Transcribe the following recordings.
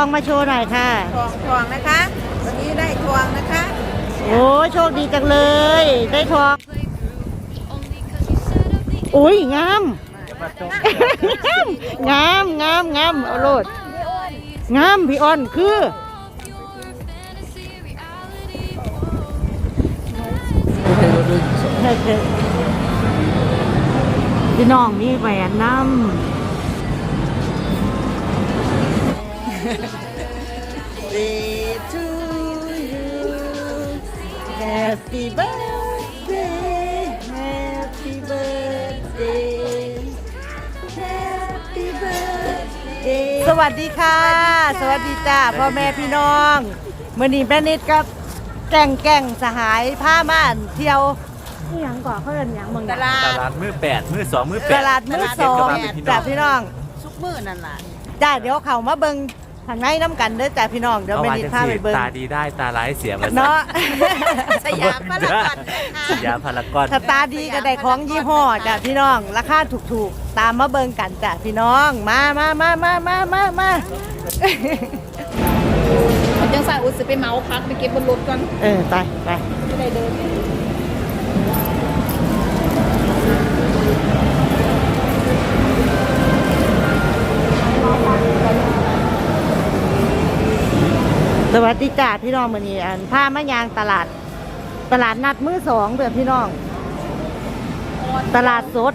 องมาโชว์หน่อยค่ะ ทองทองนะคะ วันนี้ได้ทองนะคะโอ้โชคดีจังเลย ได้ทอง อุ้ยงามงามงามงามเอาโลดงามพี่อ้อนคือ พี่น้องมีแหวนน้ำ Day to you Happy birthday Happy birthday Happy birthday สวัสดีค่ะ สวัสดีจ้าพ่อแม่พี่น้องมื่อนี้แม่นิดกับแก่งแก่งสหายผ้าม่านเที่ยวนี่ยังก่อนเขาเดินยังเมืองตลาตดลาดมือแปดมือสองมือแปตดลาดมือสองเทศบาลเป็นพี่น้จ้าองพี่น้อง ซุกมือนั่นล่ะ จ้าเดี๋ยวเขามาเบิง ทางในน้ำกันเด้อจ้าพี่น้องเดี๋ยวเอาแม่ว่านิดจังพาสิไปเบิงตาดีได้ตาร้ายเสียมาเนาะสยามพารากอนนะคะสยามพารากอนถ้าตาดีก็ได้ของยี่ห้อจ้ะพี่น้อง ราคาถูกๆ ตามมาเบิ่งกันจ้ะพี่น้องมามามามามามามาจังสายอุตสไปเมาพักไปเก็บบนรถก่อนเออไปไปไม่ได้เดิน สวัสดีจ้ะพี่น้องมือนี้อันพามายางตลาด ตลาดนัดมือสองเด้อพี่น้อง ตลาดสด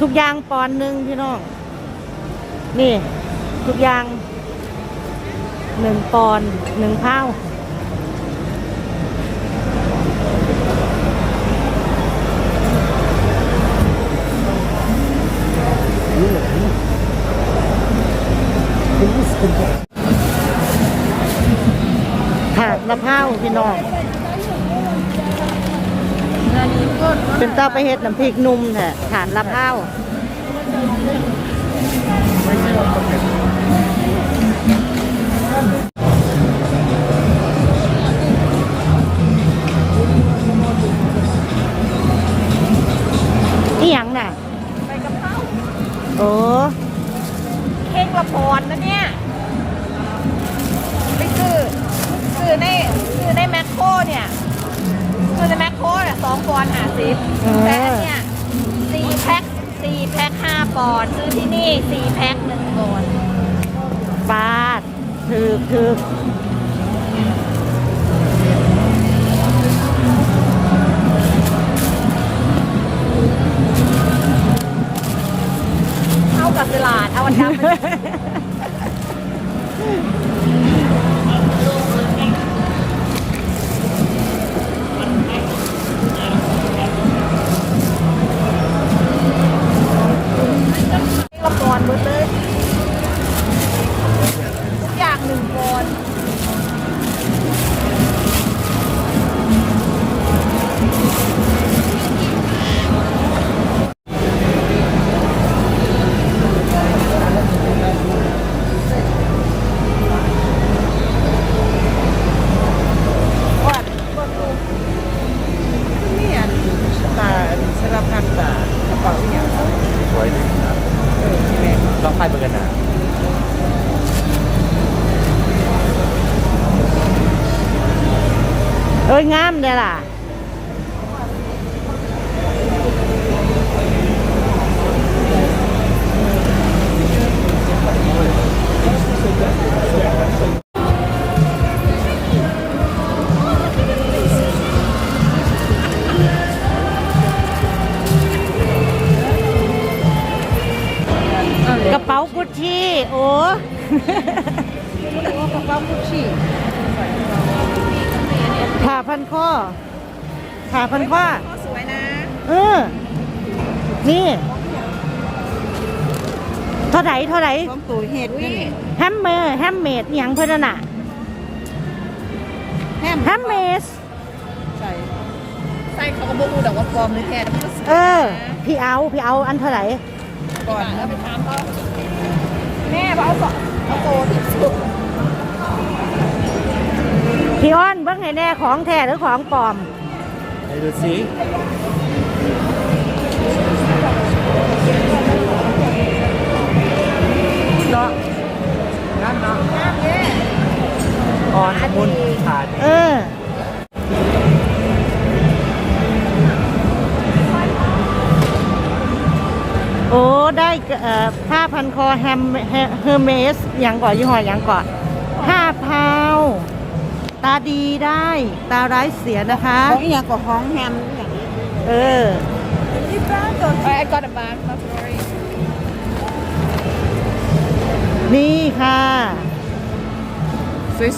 ทุกอย่างปอนหนึ่งพี่น้อง นี่ ทุกอย่างหนึ่งปอนหนึ่งเผา ถาดมะพร้าวพี่น้อง เป็นเต้าไปเห็ดน้ำพริกนุ่มแท้ถาดมะพร้าว อนด์ซื้อที่นี่สี่แพ็คหนึ่งปอนด์ปาดถือถือเท่ากับตลาดเอาวันดำ อ้ ท่าไหร่เท่าไหร่พร้อมปุ๋ยเห็ดนี่แฮมเมอร์แฮมเมดอหย่างเพื่อนนน่ะแฮมแฮมเมดใส่ใส่เขาก็บอกดอกว่าปลอมหรือแท้มันก็สวยเออพี่เอาพี่เอาอันเท่าไหร่ก่อนแล้วไปถามเขาแม่เอาสองเอาโตที่สุดพี่อ้อนเบิ่งให้แน่ของแท้หรือของปลอมไปดูสิ แฮมเฮอร์เมสอย่างก่อนยี่ห้ออย่างก่อนห้าพาวตาดีได้ตาร้ายเสียนะคะของอีหยังก็ของแฮมอย่างนี้เออ I got a bag not worry นี่ค่ะ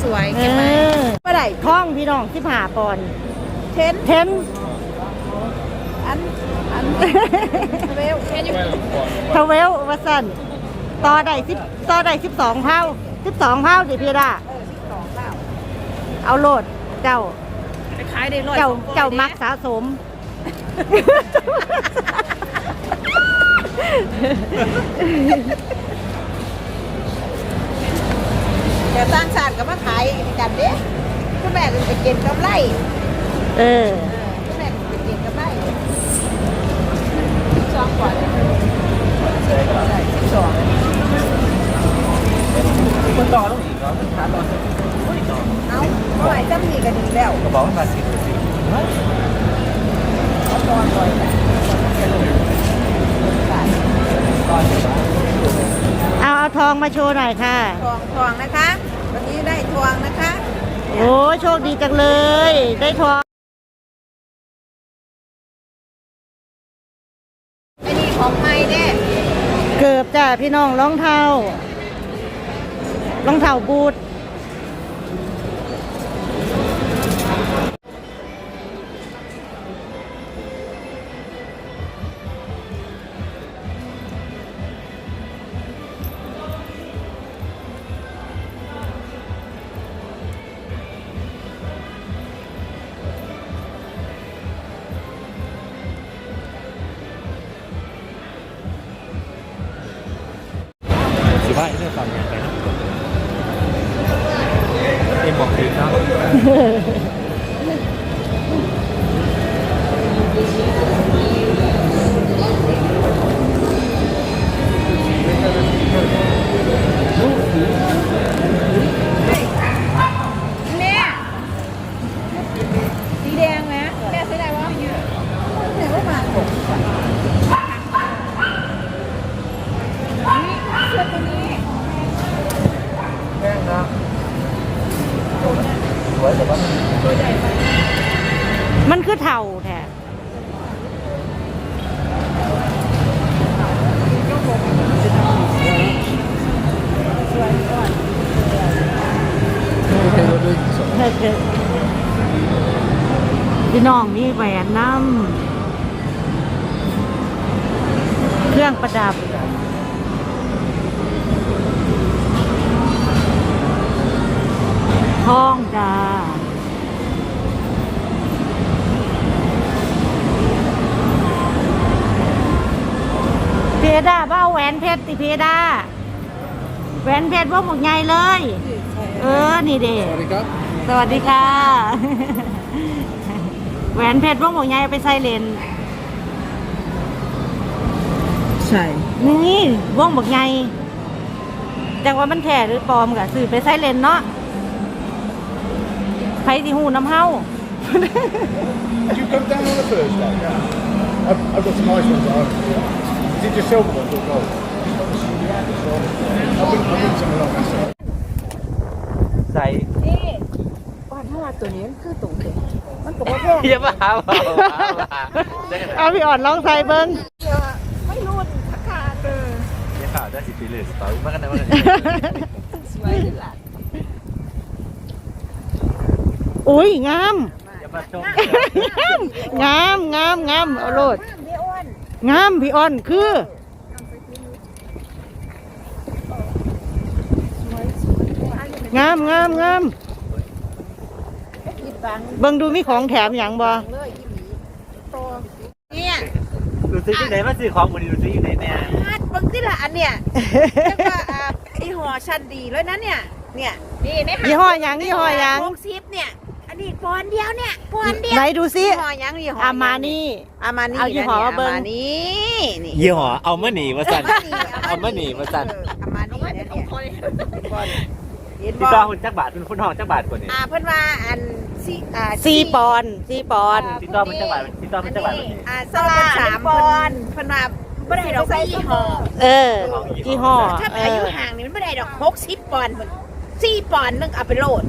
สวยๆเอเก็บไว้อเมื่อไหร่ท่องพี่น้องที่ผ่าปอนด์เทนเทนอันอันเวลแค่ยูทเวลวาสัน ต่อได้สิบต่อได้สิบสองเท่าสิบสองเท่าดิพี่ดาเออสิบสองเปล่าเอาโลดเจ้า ไปขายได้ร้อยเจ้าสองก้อนเจ้านี่ยมักสะสม เดี๋ยวต่างชาติก็มาขายกันเด้คุณแม่ก็ไปเก็บกำไรเออเออคุณแม่ก็ไปเก็บกำไรสิบสองก่อนใช่สิบสอง มันต่อต้องอีกเหรอมันขาต่อโอ้ยต่อเอาเมื่อไหร่จะมีก็ดีแล้วกระบอกมันมาสิบสิบเอาตอนก่อนแหละตอนสิบเอาเอาทองมาโชว์หน่อยค่ะ ทองทองนะคะ วันนี้ได้ทองนะคะโอ้โชคดีจังเลย ได้ทองไอ้นี่ของไม่เด้เกือบจ้ะพี่น้องรองเท้า รองเท้าบูทสิบห้าเรื่องฟังยังไงนะ เอ็มบอกดีเนาะแรื่องประดับทองจ้าเพดาบ้าแหวนเพชรติเพดาแหวนเพชรว่าหมกใหญ่เลย เออ นี่เด็สวัสดีครับ สวัสดีค่ะ แหวนเพชรว่องหมวกใหญ่ไปใส่เลน ใช่นี่ว่องหมวกใหญ่จังว่ามันแท้หรือปลอมกะสื่อไปใส่เลนเนาะไผสิหูน้ำเฮา Did you come down on a Thursday? Yeah. I've, I've got some nice ones on. Is it just silver ones or gold? I'll bring, I'll bring some along. That's all. ใส่นี่ว่าถ้าว่าตัวนี้มันคือตุ่มเด็กมันก็บ่แพง อย่ามาหาว่าเอาพี่อ่อนลองใส่เบิ้ง เดี๋ยวอะไม่รุ่นราคาเออ อย่าข่าวได้สิปีเลยสตอรี่มากกันนะว่าสวยเลยล่ะอุ้ยงามอย่ามาชมงามงามงามเอาโลดน้ำเดี๋ยวอ้วนงามพี่อ่อนคือ งามงามงามคิดบังเบิ่งดูมีของแถมอย่างบ่เลยอีหลีโตเนี่ยดูซิที่ไหนมาซื้อข บิ่งที่ละอันเนี่ยเรียกว่าอ่าไอหัวชั้นดีเลยนะเนี่ย เนี่ยนี่ในยี่ห้อหยังยี่ห้อหยังวงซิปเนี่ย อันนี้ปอนเดียวเนี่ยปอนเดียวไหนดูซิยี่ห้อหยังยี่ห้อหอางมานี่ อามานี่เอายี่ห้อมาเบิ่ง อามานี่นี่ยี่ห้อเอามาหนีมาสั่น เอามาหนีมาสั่น เอออามานี่เนี่ยเนี่ยเห็นพี่บ่ต้อคุณจักบาทเป็นคุณห้องจักบาทกว่านี้อ่าเพิ่นว่าอันซีอ่าซีปอนซีปอน พี่ต้อมันจักบาทพี่ต้อมันจักบาทกว่านี้อ่าสลาสามปอนเพิ่นว่า ไม่ได้ดอกยี่ห้อเออยี่ห้อถ้าเออายุอห่างนี่มันไม่ได้ดอกหกสิบปอนด์เหมือนสี่ปอนด์นึงเอาไปโหลด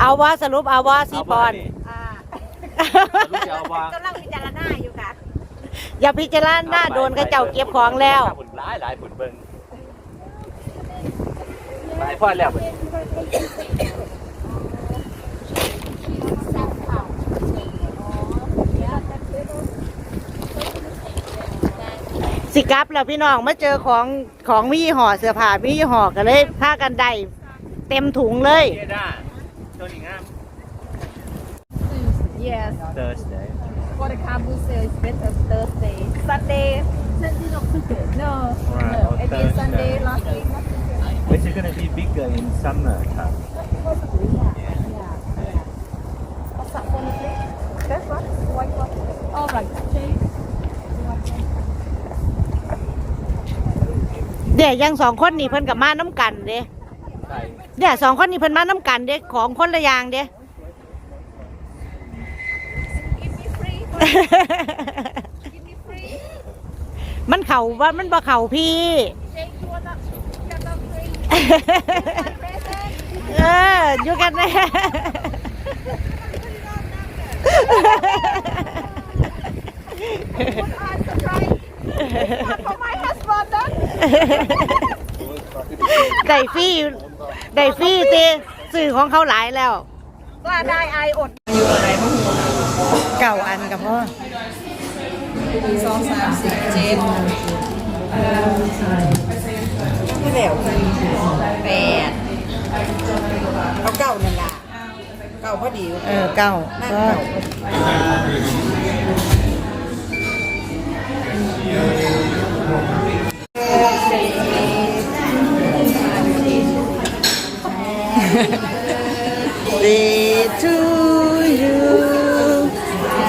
เอาว่าสรุปเอาว่าสีปอนด์อ่าลูกจะเอาวางกำลังพิจารณาอยู่ค่ะ อย่าพิจารณาโดนกระเจ้าเก็บของแล้วผลร้ายหลายผลเบิ่งหลายพ่อแล้วเบิ่ง สิกลับแล้วพี่น้องมาเจอของของมียี่ห้อเสื้อผ้ามียี่ห้อกันเลยพากันได้เต็มถุงเลย เจ๊ด้าตัวนี้งาม yes Thursday for the Kabul sale is better Thursday Sunday no Right, no on it is Thursday. Sunday last week Which is gonna be bigger in summer ครับ What's that one please This one white one all right เดี๋ยวยังสองคนนี่เพิ่นกับมาน้ำกันเด้ใส่เดี๋ยวสองคนนี่เพิ่นมาน้ำกันเด้ของคนละอย่างเด้ give me free give me free มันเข่าว่ามันบ่เข่าพี่ Jake you wanna get the free present เอออยู่กันแน่ Put on surprise for my husband then ได้ฟรีได้ฟรีตีสื่อของเขาหลายแล้ว ว่าได้ไออดเก่าอันกับพ่อสองสามสี่เจ็ดไม่เหลวแปดเอาเก้านั่นล่ะเก้าพอดีเออเก่านั่นก็เก้าเดทูยูแฮปปี้เบิร์ด เดย์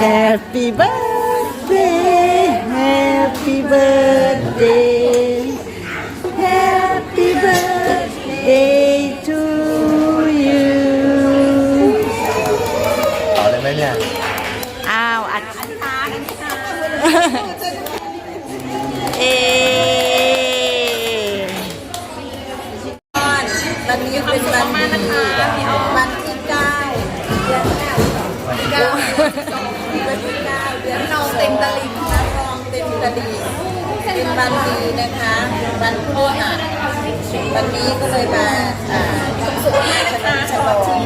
แฮปปี้เบิร์ดเดย์แฮปปี้เบิร์ดเดย์ทูยูต่อเลยไหมเนี่ย อ้าวอัดเอ วันนี้ก็เลยมาอ่าสุขภาพฉลองฉลอง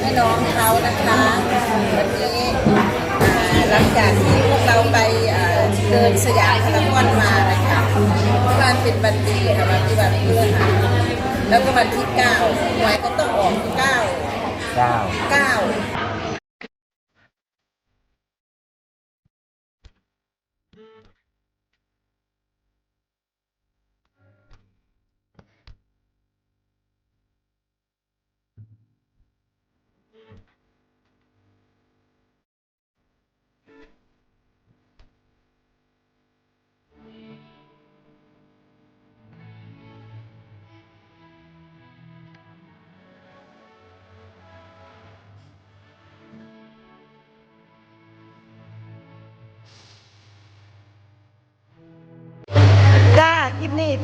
ให้น้องเขานะคะวันนี้อ่าหลังจากที่พวกเราไปอ่าเดินสยามพารากอนมานะคะเมื่อวานเป็นวันดีค่ะวันที่วันพฤหัสแล้วก็วันที่เก้าหวยก็ต้องออกเก้าเก้าเก้าจ้า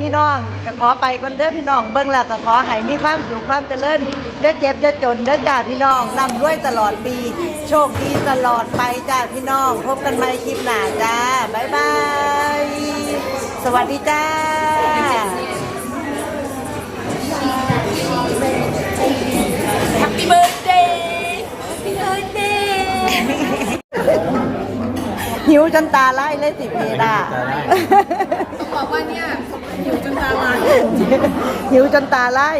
พี่น้องก็ขอไปก่อนเด้อพี่น้องเบิ่งแล้วก็ขอให้มีความสุขความเจริญเด้อเจ็บเด้อจนเด้อจ้าพี่น้องร่ำรวยตลอดปี โชคดีตลอดไปจ้าพี่น้อง พบกันใหม่คลิปหน้าจ้าบ๊ายบายสวัสดีจ้าแฮปปี้เบิร์ดเดย์แฮปปี้เบิร์ดเดย์หิวจนตาไล่เลยสิเพดา บอกว่าเนี่ย หิวจนตาลายหิวจนตาไล่